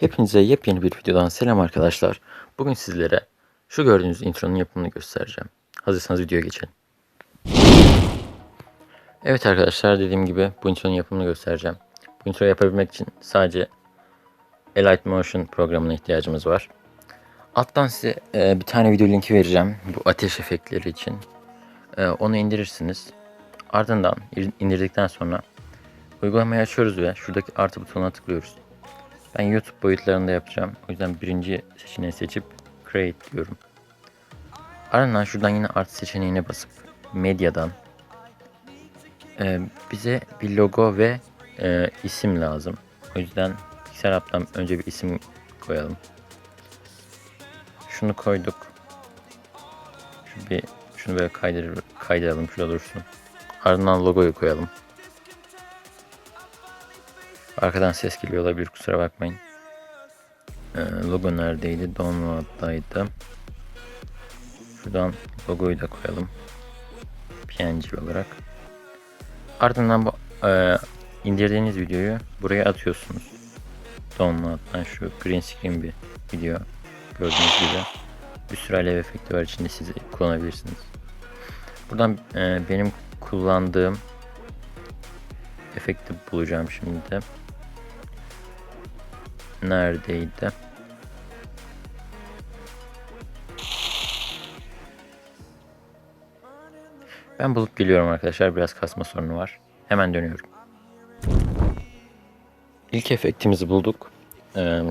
Hepinize yepyeni bir videodan selam arkadaşlar. Bugün sizlere şu gördüğünüz intronun yapımını göstereceğim. Hazırsanız videoya geçelim. Evet arkadaşlar dediğim gibi bu intronun yapımını göstereceğim. Bu introyu yapabilmek için sadece Elite Motion programına ihtiyacımız var. Alttan size e, bir tane video linki vereceğim bu ateş efektleri için. E, onu indirirsiniz. Ardından indirdikten sonra uygulamayı açıyoruz ve şuradaki artı butonuna tıklıyoruz. Ben YouTube boyutlarında yapacağım. O yüzden birinci seçeneği seçip Create diyorum. Ardından şuradan yine artı seçeneğine basıp Medyadan e, bize bir logo ve e, isim lazım. O yüzden Pixel App'tan önce bir isim koyalım. Şunu koyduk. Şu bir şunu böyle kaydır, kaydıralım şurada dursun. Ardından logoyu koyalım. Arkadan ses geliyor olabilir kusura bakmayın. Ee, logo neredeydi? Download'daydı. Şuradan logoyu da koyalım. PNG olarak. Ardından bu e, indirdiğiniz videoyu buraya atıyorsunuz. Download'dan şu green screen bir video gördüğünüz gibi. Bir sürü alev efekti var içinde siz kullanabilirsiniz. Buradan e, benim kullandığım efekti bulacağım şimdi de neredeydi? Ben bulup geliyorum arkadaşlar. Biraz kasma sorunu var. Hemen dönüyorum. İlk efektimizi bulduk. Ee,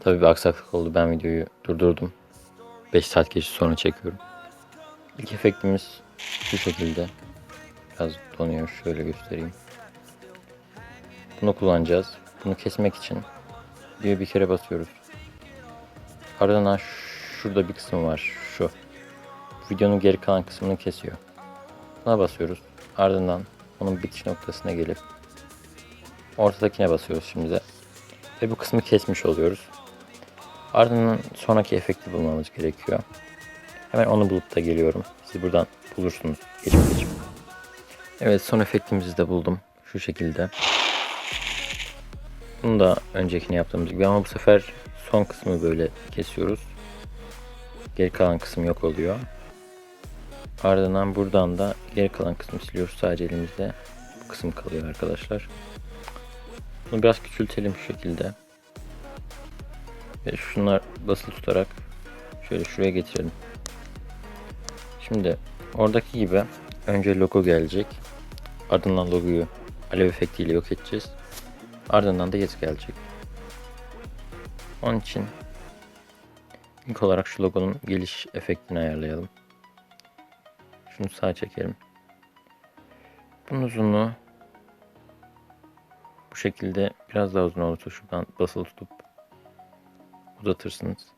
tabii bir aksaklık oldu. Ben videoyu durdurdum. 5 saat geçti sonra çekiyorum. İlk efektimiz şu şekilde. Biraz donuyor. Şöyle göstereyim. Bunu kullanacağız. Bunu kesmek için diye bir kere basıyoruz. Ardından şurada bir kısım var. Şu. Videonun geri kalan kısmını kesiyor. Buna basıyoruz. Ardından onun bitiş noktasına gelip ortadakine basıyoruz şimdi de. Ve bu kısmı kesmiş oluyoruz. Ardından sonraki efekti bulmamız gerekiyor. Hemen onu bulup da geliyorum. Siz buradan bulursunuz. Geçip geçip. Evet son efektimizi de buldum. Şu şekilde. Bunu da öncekini yaptığımız gibi ama bu sefer son kısmı böyle kesiyoruz. Geri kalan kısım yok oluyor. Ardından buradan da geri kalan kısmı siliyoruz. Sadece elimizde bu kısım kalıyor arkadaşlar. Bunu biraz küçültelim şu şekilde. Ve şunlar basılı tutarak şöyle şuraya getirelim. Şimdi oradaki gibi önce logo gelecek. Ardından logoyu alev efektiyle yok edeceğiz. Ardından da yes gelecek. Onun için ilk olarak şu logonun geliş efektini ayarlayalım. Şunu sağa çekelim. Bunun uzunluğu bu şekilde biraz daha uzun olursa şuradan basılı tutup uzatırsınız.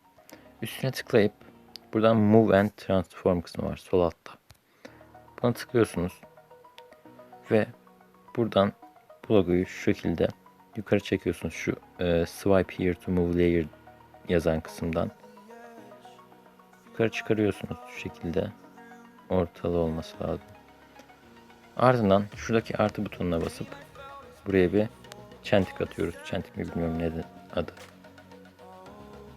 Üstüne tıklayıp buradan Move and Transform kısmı var sol altta. Buna tıklıyorsunuz ve buradan bu logoyu şu şekilde yukarı çekiyorsunuz şu e, swipe here to move layer yazan kısımdan. Yukarı çıkarıyorsunuz şu şekilde. Ortalı olması lazım. Ardından şuradaki artı butonuna basıp buraya bir çentik atıyoruz. Çentik mi bilmiyorum ne adı.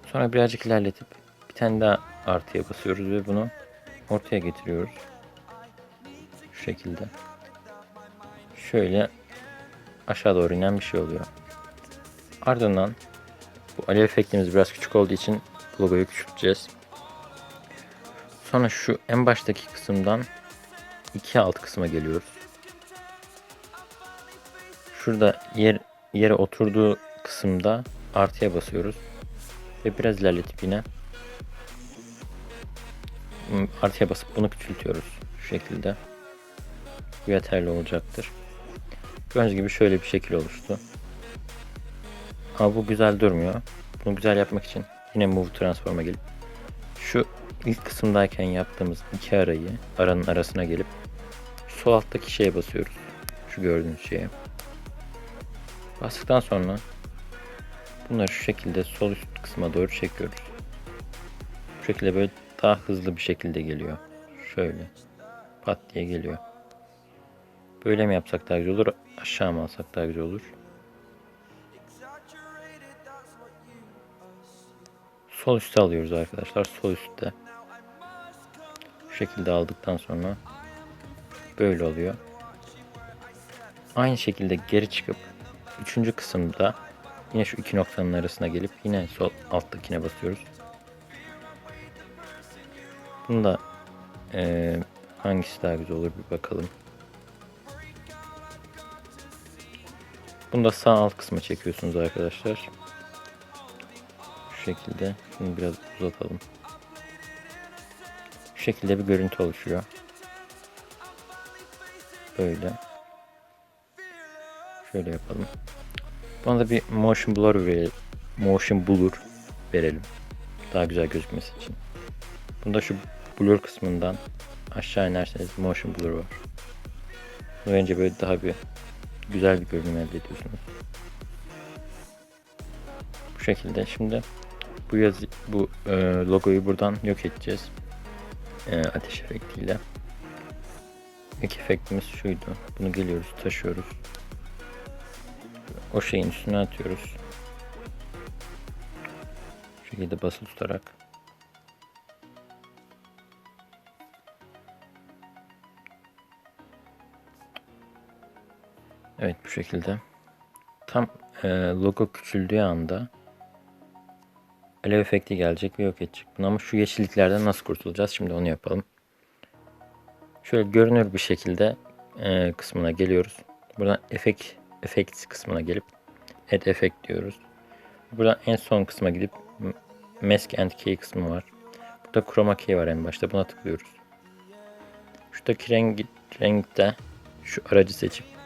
Sonra birazcık ilerletip bir tane daha artıya basıyoruz ve bunu ortaya getiriyoruz. Şu şekilde. Şöyle aşağı doğru inen bir şey oluyor. Ardından bu alev efektimiz biraz küçük olduğu için logoyu küçülteceğiz. Sonra şu en baştaki kısımdan iki alt kısma geliyoruz. Şurada yer yere oturduğu kısımda artıya basıyoruz. Ve biraz ilerletip yine artıya basıp bunu küçültüyoruz. Şu şekilde. Bu yeterli olacaktır. Gördüğünüz gibi şöyle bir şekil oluştu. Ama bu güzel durmuyor. Bunu güzel yapmak için yine Move Transform'a gelip şu ilk kısımdayken yaptığımız iki arayı aranın arasına gelip sol alttaki şeye basıyoruz. Şu gördüğünüz şeye. Bastıktan sonra bunları şu şekilde sol üst kısma doğru çekiyoruz. Bu şekilde böyle daha hızlı bir şekilde geliyor. Şöyle pat diye geliyor. Böyle mi yapsak daha güzel olur? Aşağı mı alsak daha güzel olur? sol üstte alıyoruz arkadaşlar. Sol üstte. Bu şekilde aldıktan sonra böyle oluyor. Aynı şekilde geri çıkıp üçüncü kısımda yine şu iki noktanın arasına gelip yine sol alttakine basıyoruz. Bunda eee, hangisi daha güzel olur bir bakalım. Bunu da sağ alt kısma çekiyorsunuz arkadaşlar. Şu şekilde. Şunu biraz uzatalım. Şu şekilde bir görüntü oluşuyor. Böyle. Şöyle yapalım. Buna da bir motion blur verelim. Motion blur verelim. Daha güzel gözükmesi için. Bunda şu blur kısmından aşağı inerseniz motion blur var. Bunu önce böyle daha bir güzel bir görünüm elde ediyorsunuz. Bu şekilde şimdi bu yazı bu e, logoyu buradan yok edeceğiz. E, ateş efektiyle. İlk efektimiz şuydu. Bunu geliyoruz, taşıyoruz. O şeyin üstüne atıyoruz. Bu şekilde basılı tutarak. Evet bu şekilde. Tam e, logo küçüldüğü anda alev efekti gelecek ve yok edecek. Bunu ama şu yeşilliklerden nasıl kurtulacağız? Şimdi onu yapalım. Şöyle görünür bir şekilde e, kısmına geliyoruz. Buradan efekt efekt kısmına gelip add effect diyoruz. Buradan en son kısma gidip mask and key kısmı var. Burada chroma key var en başta. Buna tıklıyoruz. Şuradaki rengi, renkte şu aracı seçip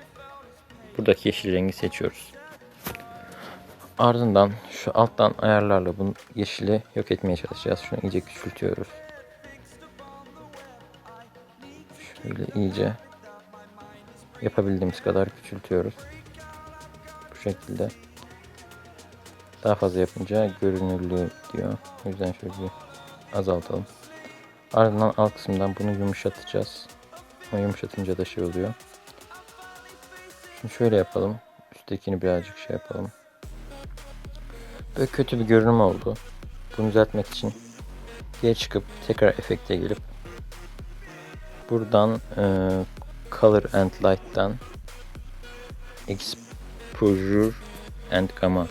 buradaki yeşil rengi seçiyoruz. Ardından şu alttan ayarlarla bu yeşili yok etmeye çalışacağız. Şunu iyice küçültüyoruz. Şöyle iyice yapabildiğimiz kadar küçültüyoruz. Bu şekilde. Daha fazla yapınca görünürlüğü diyor. O yüzden şöyle bir azaltalım. Ardından alt kısımdan bunu yumuşatacağız. Ama yumuşatınca da şey oluyor. Şimdi şöyle yapalım. Üsttekini birazcık şey yapalım. Böyle kötü bir görünüm oldu. Bunu düzeltmek için geri çıkıp tekrar efekte gelip buradan e, Color and Light'tan Exposure and Gamma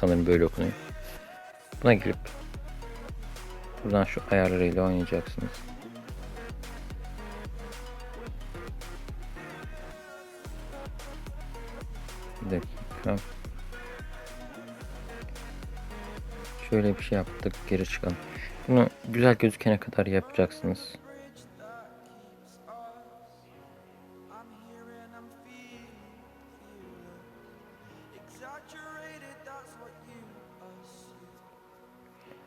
sanırım böyle okunuyor. Buna girip buradan şu ayarlarıyla oynayacaksınız. Dakika. Şöyle bir şey yaptık. Geri çıkalım. Bunu güzel gözükene kadar yapacaksınız.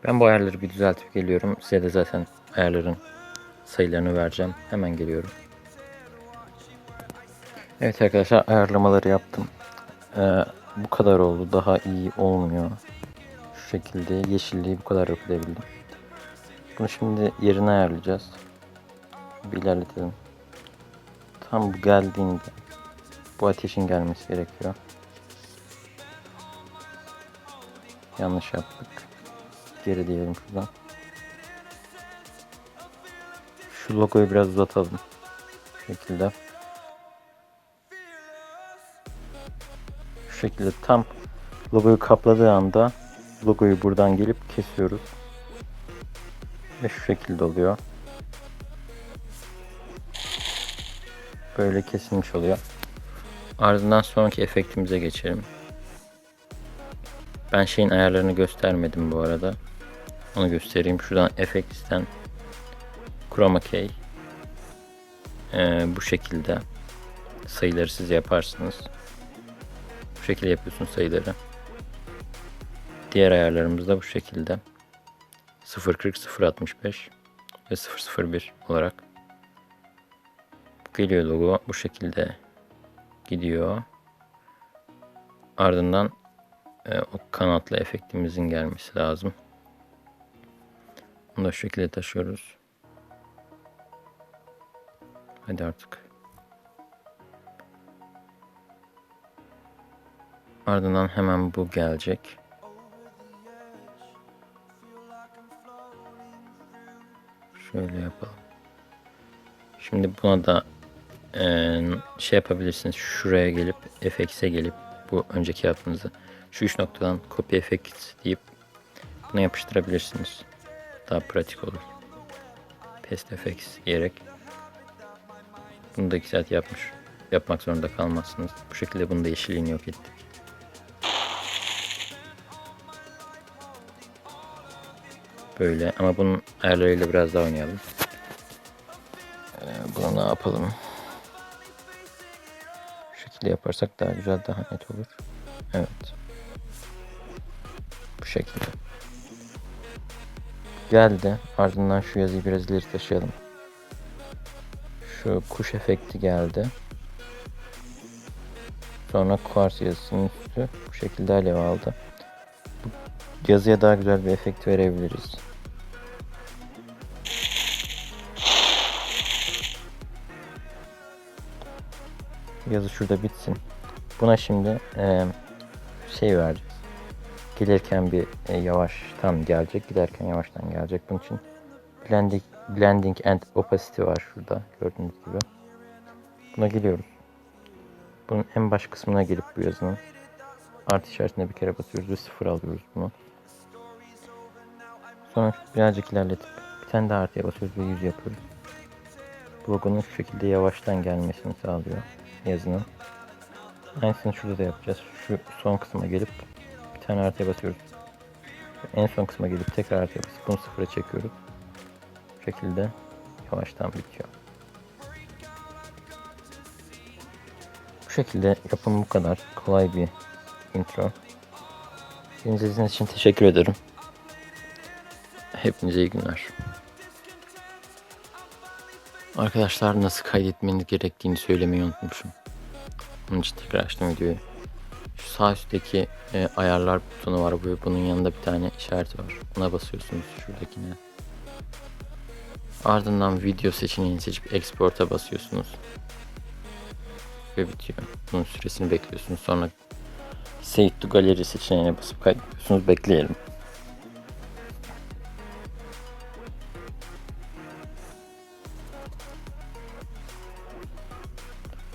Ben bu ayarları bir düzeltip geliyorum. Size de zaten ayarların sayılarını vereceğim. Hemen geliyorum. Evet arkadaşlar ayarlamaları yaptım. Ee, bu kadar oldu. Daha iyi olmuyor. Şu şekilde yeşilliği bu kadar yok edebildim. Bunu şimdi yerine ayarlayacağız. Bir ilerletelim. Tam bu geldiğinde bu ateşin gelmesi gerekiyor. Yanlış yaptık. Geri diyelim şuradan. Şu logoyu biraz uzatalım. Şu şekilde. Şekilde tam logoyu kapladığı anda logoyu buradan gelip kesiyoruz. Ve şu şekilde oluyor. Böyle kesilmiş oluyor. Ardından sonraki efektimize geçelim. Ben şeyin ayarlarını göstermedim bu arada. Onu göstereyim. Şuradan Effects'ten Chroma Key ee, bu şekilde sayıları siz yaparsınız. Şekilde yapıyorsun sayıları. Diğer ayarlarımız da bu şekilde. 0.40, 0.65 ve 0.01 olarak geliyor logo. Bu şekilde gidiyor. Ardından e, o kanatlı efektimizin gelmesi lazım. Bunu da şu şekilde taşıyoruz. Hadi artık. Ardından hemen bu gelecek. Şöyle yapalım. Şimdi buna da eee, şey yapabilirsiniz. Şuraya gelip FX'e gelip bu önceki yaptığınızı şu üç noktadan copy effects deyip buna yapıştırabilirsiniz. Daha pratik olur. Paste effects diyerek bunu da iki saat yapmış. Yapmak zorunda kalmazsınız. Bu şekilde bunu da yeşilliğini yok ettik. Böyle ama bunun ayarlarıyla biraz daha oynayalım. Ee, bunu ne yapalım? Bu şekilde yaparsak daha güzel, daha net olur. Evet. Bu şekilde. Geldi. Ardından şu yazıyı biraz ileri taşıyalım. Şu kuş efekti geldi. Sonra Quartz yazısının üstü bu şekilde alev aldı. Bu yazıya daha güzel bir efekt verebiliriz. Yazı şurada bitsin. Buna şimdi eee, şey vereceğiz. Gelirken bir e, yavaştan gelecek, giderken yavaştan gelecek. Bunun için blending, blending and opacity var şurada gördüğünüz gibi. Buna geliyoruz. Bunun en baş kısmına gelip bu yazının artı işaretine bir kere basıyoruz ve sıfır alıyoruz bunu. Sonra birazcık ilerletip bir tane daha artıya basıyoruz ve 100 yapıyoruz. Logonun şu şekilde yavaştan gelmesini sağlıyor yazının. Aynısını şurada da yapacağız. Şu son kısma gelip bir tane artıya basıyoruz. En son kısma gelip tekrar artıya basıp bunu sıfıra çekiyoruz. Bu şekilde yavaştan bitiyor. Bu şekilde yapım bu kadar. Kolay bir intro. İzlediğiniz için teşekkür ederim. Hepinize iyi günler. Arkadaşlar nasıl kaydetmeniz gerektiğini söylemeyi unutmuşum. Onun için tekrar açtım videoyu. Şu sağ üstteki e, ayarlar butonu var. Bu, bunun yanında bir tane işaret var. Buna basıyorsunuz şuradakine. Ardından video seçeneğini seçip export'a basıyorsunuz. Ve bitiyor. Bunun süresini bekliyorsunuz. Sonra save to gallery seçeneğine basıp kaydediyorsunuz. Bekleyelim.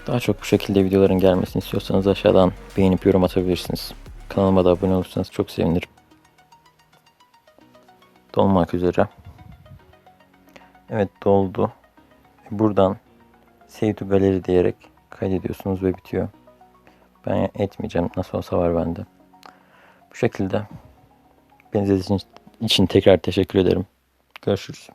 Daha çok bu şekilde videoların gelmesini istiyorsanız aşağıdan beğenip yorum atabilirsiniz. Kanalıma da abone olursanız çok sevinirim. Dolmak üzere. Evet doldu. Buradan Save to Gallery diyerek kaydediyorsunuz ve bitiyor. Ben etmeyeceğim. Nasıl olsa var bende. Bu şekilde. Beni izlediğiniz için tekrar teşekkür ederim. Görüşürüz.